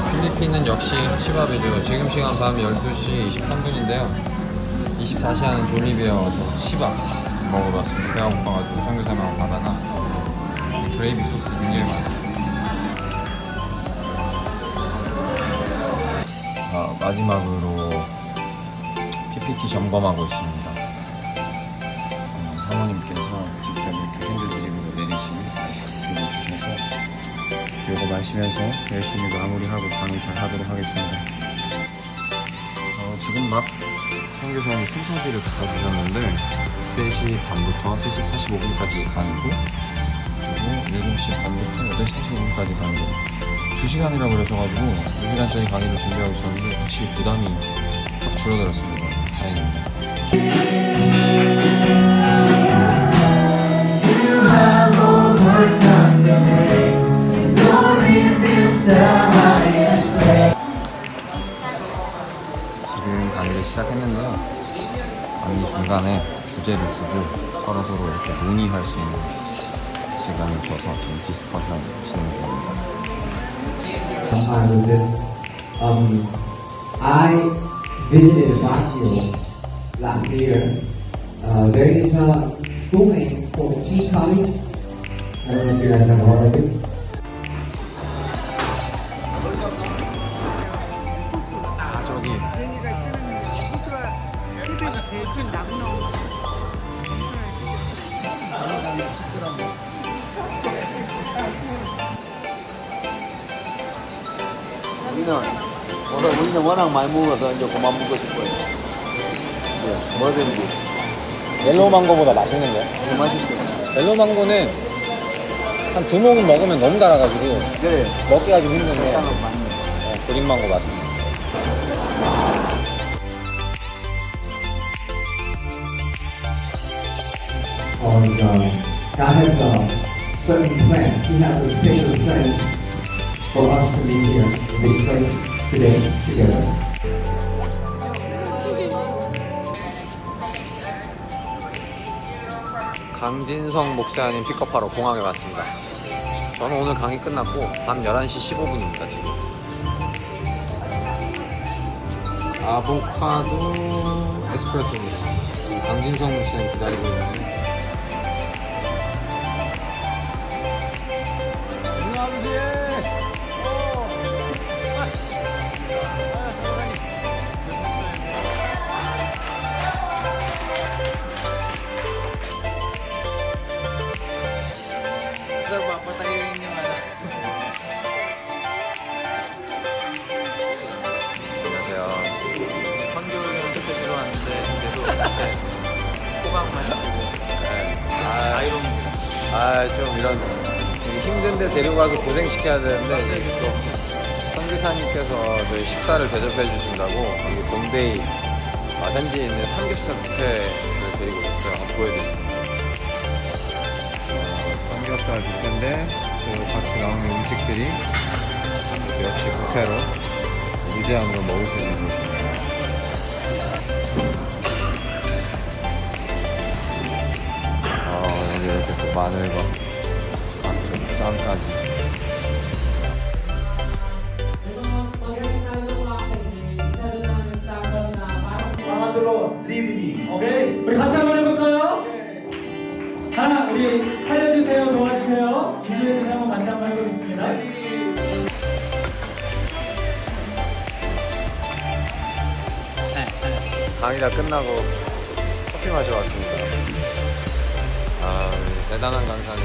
필리핀은 역시 치밥이죠. 지금 시간 밤 12시 23분인데요. 24시간 졸리베어 저 치밥 먹어봤습니다. 배가 고파가지고 삼겹살만 이 그레이비 소스 굉장히 맛있어요. 아, 마지막으로 PPT 점검하고 있습니다. 마시면서 열심히 마무리하고 강의 잘 하도록 하겠습니다. 어, 지금 막 성교사님 순서지를 바꿔주셨는데 3시 반부터 3시 45분까지 가는 거 그리고 7시 반부터 8시 45분까지 가는 거 2시간이라고 그러셔가지고 2시간짜리 강의를 준비하고 있었는데 확실히 부담이 확 줄어들었습니다. 다행입니다. 시작했는데요. 강의 중간에 주제를 두고 서로 서로 이렇게 논의할 수 있는 시간을 줘서 좀 디스커션 진행 중입니다. this. Um, I visited Baguio last year. Uh, there is a schoolmate called King College. I don't know if you guys have heard of it. 아 저기 제일 큰 나무나무 우리는 오늘 우리는 워낙 많이 먹어서 이제 그만 먹고 싶어요. 예, 뭐든지 옐로우 망고보다 맛있는데? 되게 맛있어요. 옐로우 망고는 한 두 모금 먹으면 너무 달아가지고 그래, 먹기가 좀 힘든데 식당은 많이. 어, 그린 망고 맛있네. Uh, God has a certain plan. He has a special plan for us to meet here in this place today together. 강진성 목사님 픽업하러 공항에 왔습니다. 저는 오늘 강의 끝났고 밤 11시 15분입니다 지금. 아보카도 에스프레소입니다. 강진성 목사님 기다리고 있는데. Sir, papatayin yung ano. 안녕하세요. 선교를 연습해주러 왔는데 계속 호강만. 아, 아이론. 아, 좀 이런 힘든데 데려가서 고생시켜야 되는데 이제 또 선교사님께서 저희 식사를 대접해 주신다고 여기 봄데이 아, 현지에 있는 삼겹살 뷔페를 데리고 있어요. 한번 보여드릴게요. 어, 삼겹살 뷔페인데 또 같이 나오는 음식들이 역시 뷔페로 무제한으로 먹을 수 있는 곳입니다. 어, 여기 이렇게 또 마늘과 쌈까지. 강아들로 리드미, 오케이? 우리 같이 한번 강의 다 끝나고 커피 마셔 왔습니다. 아, 대단한 강사님.